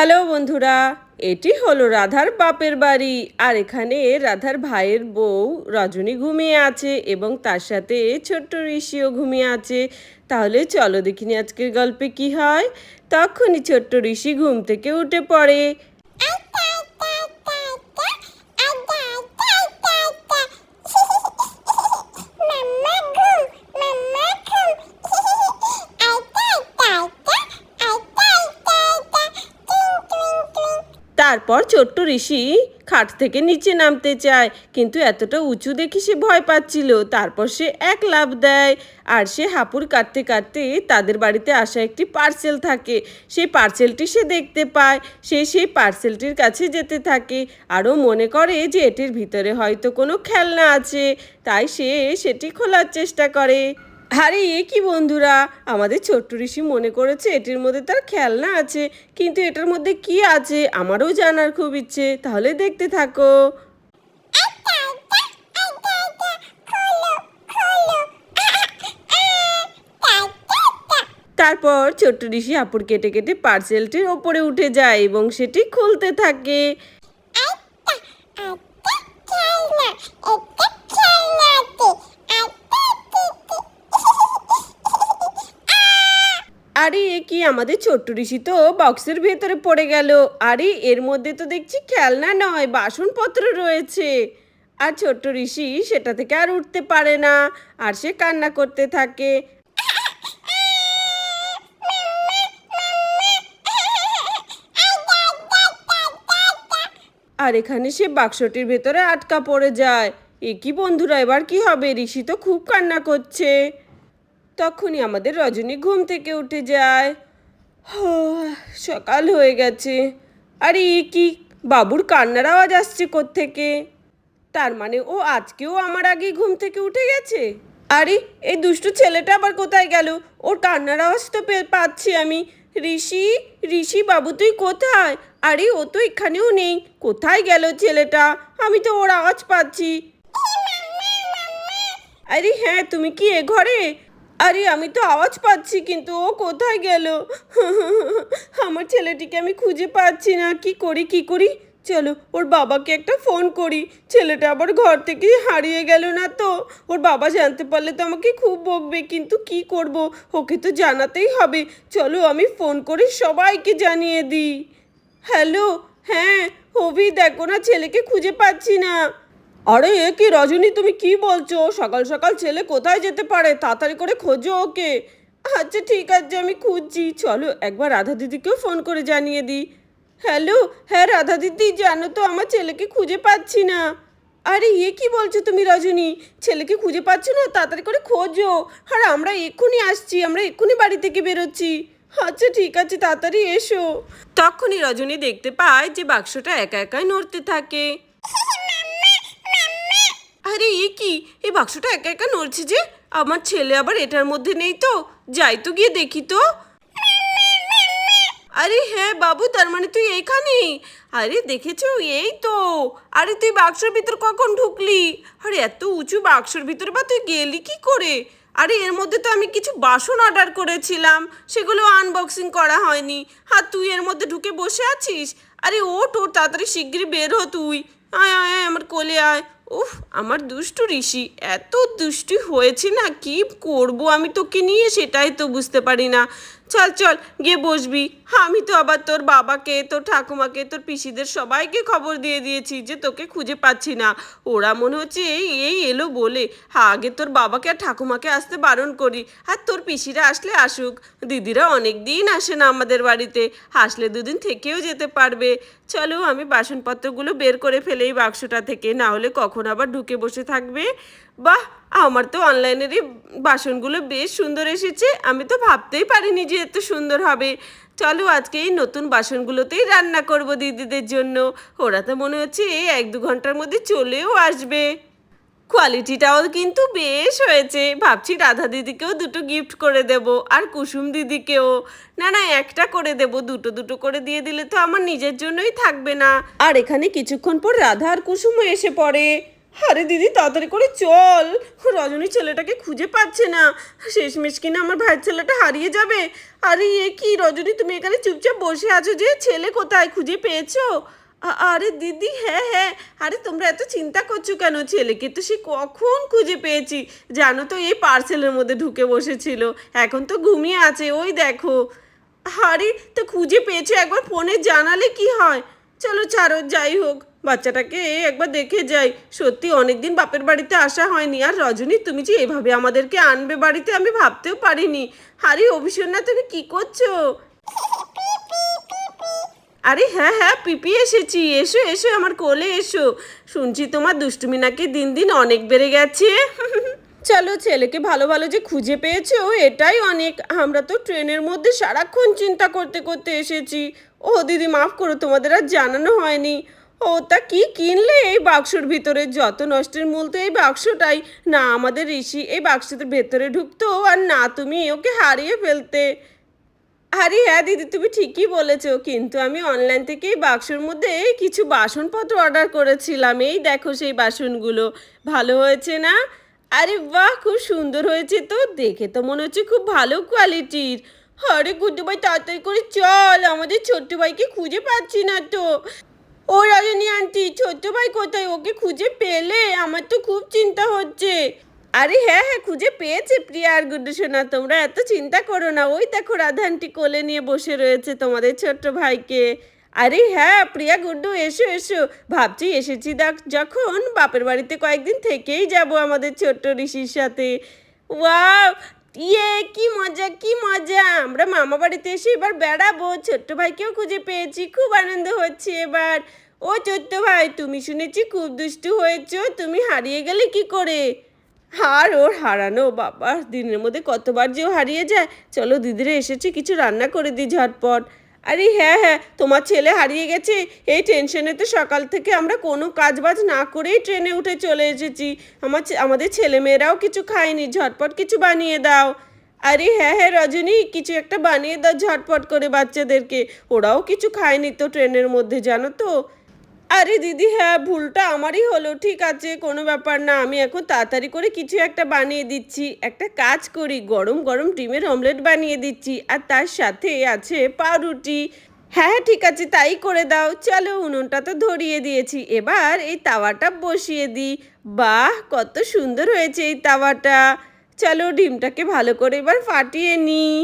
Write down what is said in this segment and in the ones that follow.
Hello বন্ধুরা, এটি হলো রাধার বাপের বাড়ি। আর এখানে রাধার ভাইয়ের বউ রজনী ঘুমিয়ে আছে এবং তার সাথে ছোট্ট ঋষিও ঘুমিয়ে আছে। তাহলে চলো দেখিনি আজকের গল্পে কি হয়। তখনই ছোট্ট ঋষি ঘুম থেকে উঠে পড়ে। তারপর ছোট্ট ঋষি খাট থেকে নিচে নামতে চায়। কিন্তু এতটা উঁচু দেখে সে ভয় পাচ্ছিল। তারপর সে এক লাফ দেয়। আর সে হাঁপুর কাটতে কাটতে তাদের বাড়িতে আসা একটি পার্সেল থাকে। সেই পার্সেলটি সে দেখতে পায়। সে সেই পার্সেলটির কাছে যেতে থাকে। আরও মনে করে যে এটির ভিতরে হয়তো কোনো খেলনা আছে। তাই সে সেটি খোলার চেষ্টা করে। আরে এ কি বন্ধুরা? আমাদের ছোট্ট ঋষি মনে করেছে এটির মধ্যে তার খেলনা আছে কিন্তু এটার মধ্যে কি আছে আমারও জানার খুব ইচ্ছে তাহলে দেখতে থাকো। তারপর ছোট্ট ঋষি আপুর কেটে কেটে পার্সেলটির ওপরে উঠে যায় এবং সেটি খুলতে থাকে। আরে, এ কি আমাদের ছোট্ট ঋষি তো বক্সের ভেতরে পড়ে গেল। আরে, এর মধ্যে তো দেখছি খেলনা নয়, বাসনপত্র রয়েছে। আর ছোট্ট ঋষি সেটা থেকে আর উঠতে পারে না, আর সে কান্না করতে থাকে। আর এখানে সে বাক্সটির ভেতরে আটকা পড়ে যায়। এ কি বন্ধুরা, এবার কি হবে? ঋষি তো খুব কান্না করছে। তখনই আমাদের রজনী ঘুম থেকে উঠে যায়। সকাল হয়ে গেছে। আরে, এ কি? বাবুর কান্নার আওয়াজ আসছে থেকে তার মানে ও আজকেও আমার আগে ঘুম থেকে উঠে গেছে? আরে, এই দুষ্টু ছেলেটা আবার কোথায় গেল? ওর কান্নার আওয়াজ তো পাচ্ছি আমি। ঋষি ঋষি বাবু, তুই কোথায়? আরে, ও তো এখানেও নেই। কোথায় গেল ছেলেটা? আমি তো ওর আওয়াজ পাচ্ছি। আরে হ্যাঁ তুমি কি এ ঘরে? আরে, আমি তো আওয়াজ পাচ্ছি, কিন্তু ও কোথায় গেল? আমার ছেলেটিকে আমি খুঁজে পাচ্ছি না। কি করি কি করি? চলো, ওর বাবাকে একটা ফোন করি। ছেলেটা আবার ঘর থেকে হারিয়ে গেল না তো? ওর বাবা জানতে পারলে তো আমাকে খুব বকবে, কিন্তু কি করব? ওকে তো জানাতেই হবে। চলো, আমি ফোন করে সবাইকে জানিয়ে দিই। হ্যালো হ্যাঁ হবি দেখো না, ছেলেকে খুঁজে পাচ্ছি না। আরে এ কি রজনী, তুমি কি বলছো? সকাল সকাল ছেলে কোথায় যেতে পারে? তাড়াতাড়ি করে খোঁজো ওকে। আচ্ছা ঠিক আছে, আমি খুঁজছি। চলো, একবার রাধা দিদিকেও ফোন করে জানিয়ে দিই। হ্যালো হ্যাঁ রাধা দিদি, জানো তো আমার ছেলেকে খুঁজে পাচ্ছি না। আরে, এ কি বলছো তুমি রজনী? ছেলেকে খুঁজে পাচ্ছ না? তাড়াতাড়ি করে খোঁজো। আর আমরা এক্ষুনি আসছি, আমরা এক্ষুনি বাড়ি থেকে বেরোচ্ছি। আচ্ছা ঠিক আছে, তাড়াতাড়ি এসো। তখনই রজনী দেখতে পায় যে বাক্সটা একা একাই নড়তে থাকে। আরে এ কি? এই বাক্সটা একা একা নড়ছে যে? আমার ছেলে আবার এটার মধ্যে নেই তো। যাই তো গিয়ে দেখি তো। আরে হ্যাঁ বাবু, তার মানে তুই এইখানেই আরে দেখেছ? এই তো। আরে তুই বাক্সের ভিতর কখন ঢুকলি? আরে এত উঁচু বাক্সের ভিতরে বা তুই গেলি কি করে? আরে এর মধ্যে তো আমি কিছু বাসন অর্ডার করেছিলাম। সেগুলো আনবক্সিং করা হয়নি। আর তুই এর মধ্যে ঢুকে বসে আছিস? আরে ও তোর তাড়াতাড়ি শিগগিরই বের হ তুই। আয় আয়, আমার কোলে আয়। উফ, আমার দুষ্টু ঋষি, এত দুষ্টি হয়েছে না, কি করব আমি তোকে নিয়ে? সেটাই তো বুঝতে পারি না। চল চল, গিয়ে বসবি। আমি তো আবার তোর বাবাকে, তোর ঠাকুমাকে, তোর পিসিদের সবাইকে খবর দিয়ে দিয়েছি যে তোকে খুঁজে পাচ্ছি না। ওরা মনে হচ্ছে এই এই এলো বলে। আগে তোর বাবাকে আর ঠাকুমাকে আসতে বারণ করি, আর তোর পিসিরা আসলে আসুক। দিদিরা অনেক দিন আসে না আমাদের বাড়িতে, আসলে দুদিন থেকেও যেতে পারবে। চলো, আমি বাসনপত্রগুলো বের করে ফেলে এই বাক্সটা থেকে, না হলে কখন আবার ঢুকে বসে থাকবে? বাহ আমার তো অনলাইনেরই বাসনগুলো বেশ সুন্দর এসেছে। আমি তো ভাবতেই পারিনি যে এত সুন্দর হবে। চলো আজকে এই নতুন বাসনগুলোতেই রান্না করব দিদিদের জন্য। ওরা তো মনে হচ্ছে এই এক দু ঘণ্টার মধ্যে চলেও আসবে। কোয়ালিটিটাও কিন্তু বেশ হয়েছে। ভাবছি রাধা দিদিকেও দুটো গিফট করে দেব আর কুসুম দিদিকেও। না না, একটা করে দেব। দুটো দুটো করে দিয়ে দিলে তো আমার নিজের জন্যই থাকবে না। আর এখানে কিছুক্ষণ পর রাধা আর কুসুমও এসে পড়ে। আরে দিদি, তাড়াতাড়ি করে চল। রজনী ছেলেটাকে খুঁজে পাচ্ছে না। শেষমেশ কিনা আমার ভাইয়ের ছেলেটা হারিয়ে যাবে। আরে এ কি রজনী, তুমি এখানে চুপচাপ বসে আছো যে? ছেলে কোথায়? খুঁজে পেয়েছ? আরে দিদি হ্যাঁ হ্যাঁ। আরে তোমরা এত চিন্তা করছ কেন? ছেলেকে তো সে কখন খুঁজে পেয়েছি? জানো তো, এই পার্সেলের মধ্যে ঢুকে বসেছিল। এখন তো ঘুমিয়ে আছে, ওই দেখো। আরে, তো খুঁজে পেয়েছ একবার? ফোনে জানালে কি হয়? চলো ছাড়ো, যাই হোক। বাচ্চাটাকে একবার দেখে যাই। সত্যি অনেকদিন বাপের বাড়িতে আসা হয়নি। আর রজনী, তুমি যে এভাবে আমাদেরকে আনবে বাড়িতে আমি ভাবতেও পারিনি। আরে অভিষণ্ণা তুমি কি করছ? আরে হ্যাঁ হ্যাঁ পিপি এসেছি। এসো এসো, আমার কোলে এসো। শুনছি তোমার দুষ্টুমি নাকি দিন দিন অনেক বেড়ে গেছে। চলো, ছেলেকে ভালো ভালো যে খুঁজে পেয়েছ, এটাই অনেক। আমরা তো ট্রেনের মধ্যে সারাক্ষণ চিন্তা করতে করতে এসেছি। ও, দিদি, মাফ করো, তোমাদের আর জানানো হয়নি। ও তা কি কিনলে? এই বাক্সর ভিতরে যত নষ্টের মূল তো এই বাক্সটাই। না, আমাদের ঋষি এই বাক্সটার ভেতরে ঢুকতো আর না তুমি ওকে হারিয়ে ফেলতে। আরে হ্যাঁ দিদি, তুমি ঠিকই বলেছ, কিন্তু আমি অনলাইন থেকে এই বাক্সর মধ্যে কিছু বাসনপত্র অর্ডার করেছিলাম। এই দেখো সেই বাসনগুলো। ভালো হয়েছে না? আরে বাহ, খুব সুন্দর হয়েছে তো। দেখে তো মনে হচ্ছে খুব ভালো কোয়ালিটির আরে গুড্ডু ভাই, তাড়াতাড়ি করে চল। আমাদের ছোট্ট ভাইকে খুঁজে পাচ্ছি না তো। ও রজনী আন্টি, ছোট্ট ভাই কোথায়? ওকে খুঁজে পেলে? আমার তো খুব চিন্তা হচ্ছে। আরে হ্যাঁ হ্যাঁ খুঁজে পেয়েছে প্রিয়া আর গুড্ডু সোনা। তোমরা এত চিন্তা করো না। ওই দেখো রাধা আন্টি কোলে নিয়ে বসে রয়েছে তোমাদের ছোট্ট ভাইকে। আরে হ্যাঁ প্রিয়া, গুড্ডু, এসো এসো। ভাবছি এসেছি দেখ, যখন বাপের বাড়িতে কয়েকদিন থেকেই যাব আমাদের ছোট্ট ঋষির সাথে। ওয়াও! ইয়ে কি মজা কি মজা। আমরা মামা বাড়িতে এসে এবার বেড়াবো। ছোট্ট ভাইকেও খুঁজে পেয়েছি, খুব আনন্দ হচ্ছে এবার। ও ছোট্ট ভাই, তুমি শুনেছি খুব দুষ্টু হয়েছ, তুমি হারিয়ে গেলে কি করে? হার ওর হারানো বাবা দিনের মধ্যে কতবার যে ও হারিয়ে যায়। চলো, দিদিরা এসেছে, কিছু রান্না করে দিই ঝটপট। আরে হ্যাঁ হ্যাঁ তোমার ছেলে হারিয়ে গেছে। এই টেনশনে তো সকাল থেকে আমরা কোনো কাজ বাজ না করেই ট্রেনে উঠে চলে এসেছি। আমার আমাদের ছেলেমেয়েরাও কিছু খায়নি, ঝটপট কিছু বানিয়ে দাও। আরে হ্যাঁ হ্যাঁ রজনী, কিছু একটা বানিয়ে দাও ঝটপট করে বাচ্চাদেরকে। ওরাও কিছু খায়নি তো ট্রেনের মধ্যে, জানো তো? আরে দিদি হ্যাঁ ভুলটা আমারই হলো, ঠিক আছে, কোনো ব্যাপার না, আমি এখন তাড়াতাড়ি করে কিছু একটা বানিয়ে দিচ্ছি। একটা কাজ করি, গরম গরম ডিমের অমলেট বানিয়ে দিচ্ছি, আর তার সাথে আছে পাউরুটি। হ্যাঁ ঠিক আছে, তাই করে দাও, চলো, উনুনটা তো ধরিয়ে দিয়েছি, এবার এই তাওয়াটা বসিয়ে দিই বাহ, কত সুন্দর হয়েছে এই তাওয়াটা। চলো, ডিমটাকে ভালো করে এবার ফাটিয়ে নিই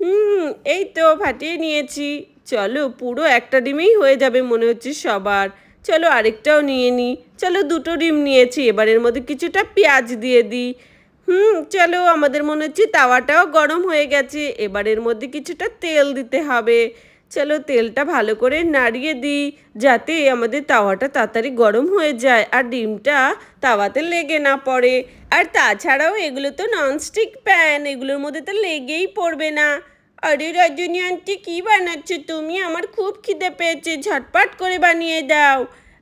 হুম, এই তো, ফাটিয়ে নিয়েছি। চলো, পুরো একটা ডিমেই হয়ে যাবে মনে হচ্ছে সবার। চলো আরেকটাও নিয়ে নিই চলো দুটো ডিম নিয়েছি, এবারের মধ্যে কিছুটা পেঁয়াজ দিয়ে দিই হুম, চলো, আমাদের মনে হচ্ছে তাওয়াটাও গরম হয়ে গেছে, এবারের মধ্যে কিছুটা তেল দিতে হবে। চলো, তেলটা ভালো করে নাড়িয়ে দিই যাতে আমাদের তাওয়াটা তাড়াতাড়ি গরম হয়ে যায়, আর ডিমটা তাওয়াতে লেগে না পড়ে। আর তাছাড়াও এগুলো তো ননস্টিক প্যান এগুলোর মধ্যে তো লেগেই পড়বে না। আরে রজনী আন্টি, কী বানাচ্ছো তুমি? আমার খুব খিদে পেয়েছে, ঝটপট করে বানিয়ে দাও।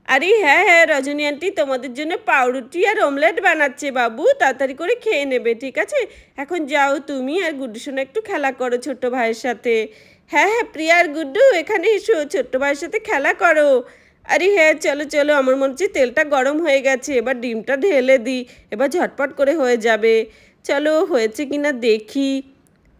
আরে হ্যাঁ হ্যাঁ রজনী আন্টি, তোমাদের জন্য পাউরুটি আর অমলেট বানাচ্ছে বাবু, তাড়াতাড়ি করে খেয়ে নেবে, ঠিক আছে? এখন যাও তুমি আর গুড্ডু সোনা একটু খেলা করো ছোট্ট ভাইয়ের সাথে। হ্যাঁ হ্যাঁ প্রিয়া আর গুড্ডু, এখানে এসো, ছোট্ট ভাইয়ের সাথে খেলা করো। আরে হ্যাঁ চলো চলো, আমার মনে হচ্ছে তেলটা গরম হয়ে গেছে, এবার ডিমটা ঢেলে দিই, এবার ঝটপট করে হয়ে যাবে। চলো, হয়েছে কিনা দেখি।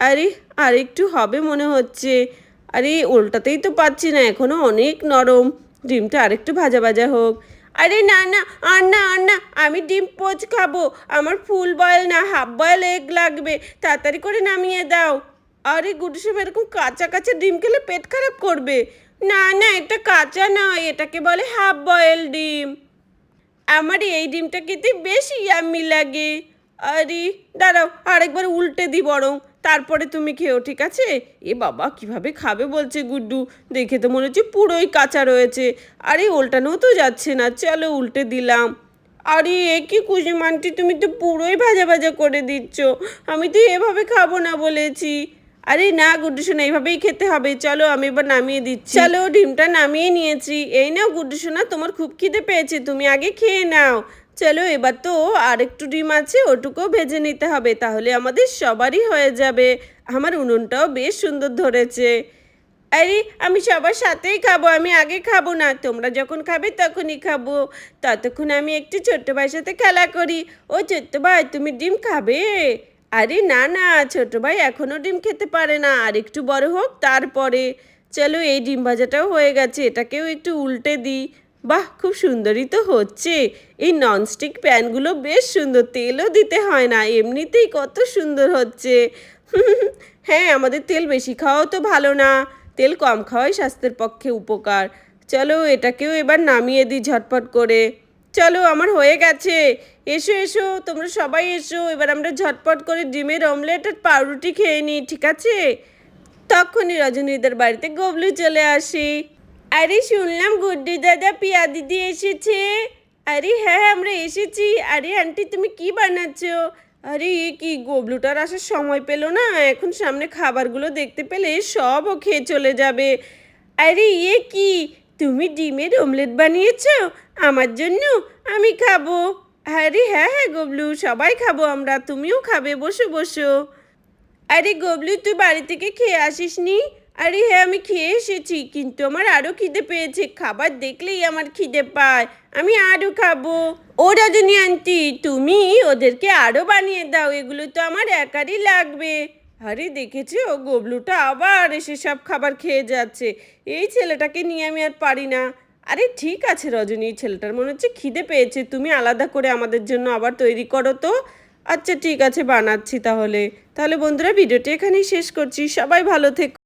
আরে আর একটু হবে মনে হচ্ছে। আরে, উল্টাতেই তো পাচ্ছি না, এখনও অনেক নরম। ডিমটা আরেকটু ভাজা ভাজা হোক। আরে, না না আর না আর না আমি ডিম পোচ খাব। আমার ফুল বয়েল না, হাফ বয়েল এগ লাগবে। তাড়াতাড়ি করে নামিয়ে দাও। আরে গুডু সব এরকম কাঁচা কাঁচা ডিম খেলে পেট খারাপ করবে। না না, এটা কাঁচা নয়, এটাকে বলে হাফ বয়েল ডিম। আমার এই ডিমটা খেতে বেশি ইয়াম্মি লাগে। আরে, দাঁড়াও, আরেকবার উল্টে দি বরং। তারপরে তুমি খেও ঠিক আছে? এ বাবা কীভাবে খাবে বলছে গুড্ডু? দেখে তো মনে হচ্ছে পুরোই কাঁচা রয়েছে। আরে উল্টানো তো যাচ্ছে না চলো উল্টে দিলাম। আরে এ কি কুসুমান্টি তুমি তো পুরোই ভাজা ভাজা করে দিচ্ছ। আমি তো এভাবে খাব না বলেছি। আরে না গুড্ডু সোনা এইভাবেই খেতে হবে। চলো আমি এবার নামিয়ে দিচ্ছি। চলো ডিমটা নামিয়ে নিয়েছি। এই নাও গুড্ডু সোনা তোমার খুব খিদে পেয়েছে তুমি আগে খেয়ে নাও। চলো এবার তো আর একটু ডিম আছে, ওটুকুও ভেজে নিতে হবে, তাহলে আমাদের সবারই হয়ে যাবে। আমার উনুনটাও বেশ সুন্দর ধরেছে। আরে, আমি সবার সাথেই খাব, আমি আগে খাব না, তোমরা যখন খাবে তখনই খাব। ততক্ষণ আমি একটু ছোট্ট ভাইয়ের সাথে খেলা করি। ও ছোট্ট ভাই, তুমি ডিম খাবে? আরে না না ছোট ভাই এখনও ডিম খেতে পারে না, আর একটু বড় হোক তারপরে। চলো এই ডিম ভাজাটাও হয়ে গেছে, এটাকেও একটু উল্টে দিই। বাহ, খুব সুন্দরই তো হচ্ছে। এই ননস্টিক প্যানগুলো বেশ সুন্দর, তেলও দিতে হয় না, এমনিতেই কত সুন্দর হচ্ছে। হ্যাঁ আমাদের তেল বেশি খাওয়াও তো ভালো না, তেল কম খাওয়াই স্বাস্থ্যের পক্ষে উপকার। চলো, এটাকেও এবার নামিয়ে দিই ঝটপট করে। চলো, আমার হয়ে গেছে। এসো এসো, তোমরা সবাই এসো, এবার আমরা ঝটপট করে ডিমের অমলেট আর পাউরুটি খেয়ে নিই, ঠিক আছে? তখনই রজনীদের বাড়িতে গবলু চলে আসে। আরে শুনলাম গুড্ডি দাদা পিয়া দিদি এসেছে। আরে হ্যাঁ আমরা এসেছি। আরে আন্টি, তুমি কি বানাচ্ছ? আরে এ কি, গোবলুটার আসার সময় পেল না? এখন সামনে খাবারগুলো দেখতে পেলে সবও খেয়ে চলে যাবে। আরে ইয়ে কি, তুমি ডিমের অমলেট বানিয়েছো? আমার জন্য আমি খাব। আরে হ্যাঁ হ্যাঁ গোবলু, সবাই খাব আমরা, তুমিও খাবে, বসো বসো। আরে গোবলু, তুই বাড়ি থেকে খেয়ে আসিস নি আরে হ্যাঁ আমি খেয়ে এসেছি, কিন্তু আমার আরও খিদে পেয়েছে। খাবার দেখলেই আমার খিদে পায়। আমি আরও খাব। ও রজনী আন্টি, তুমি ওদেরকে আরও বানিয়ে দাও, এগুলো তো আমার একারই লাগবে। আরে দেখেছ, গবলুটা আবার এসে সব খাবার খেয়ে যাচ্ছে। এই ছেলেটাকে নিয়ে আমি আর পারি না। আরে ঠিক আছে রজনী ছেলেটার মনে হচ্ছে খিদে পেয়েছে। তুমি আলাদা করে আমাদের জন্য আবার তৈরি করো তো। আচ্ছা ঠিক আছে, বানাচ্ছি তাহলে। তাহলে বন্ধুরা, ভিডিওটি এখানেই শেষ করছি। সবাই ভালো থেকো।